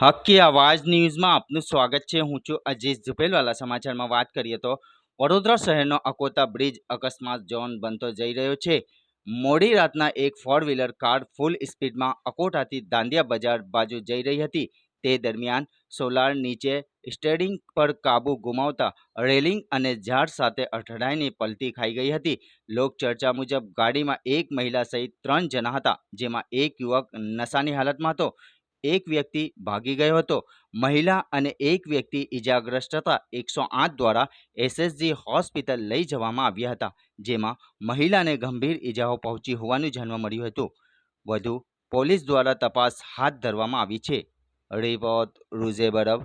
હક્કી આવાજ ન્યૂઝમાં આપનું સ્વાગત છે. હું છું અજીત ઝુપેલવાલા સમાચારમાં વાત કરીએ તો વડોદરા શહેરનો અકોતા બ્રિજ અકસ્માત ઝોન બનતો જઈ રહ્યો છે. મોડી રાતના એક ફોર વ્હીલર કાર ફૂલ સ્પીડમાં અકોટાથી દાંડિયા બજાર બાજુ જઈ રહી હતી. તે દરમિયાન સોલાર નીચે સ્ટેરિંગ પર કાબુ ગુમાવતા રેલિંગ અને ઝાડ સાથે અથડાઈને પલટી ખાઈ ગઈ હતી. લોકચર્ચા મુજબ ગાડીમાં એક મહિલા સહિત ત્રણ જણા હતા, જેમાં એક યુવક નશાની હાલતમાં હતો. એક વ્યક્તિ ભાગી ગયો હતો. મહિલા અને એક વ્યક્તિ ઈજાગ્રસ્ત હતા. એકસો આઠ દ્વારા એસએસજી હોસ્પિટલ લઈ જવામાં આવ્યા હતા, જેમાં મહિલાને ગંભીર ઈજાઓ પહોંચી હોવાનું જાણવા મળ્યું હતું. વધુ, પોલીસ દ્વારા તપાસ હાથ ધરવામાં આવી છે. રિપોર્ટ રૂઝે બરબ.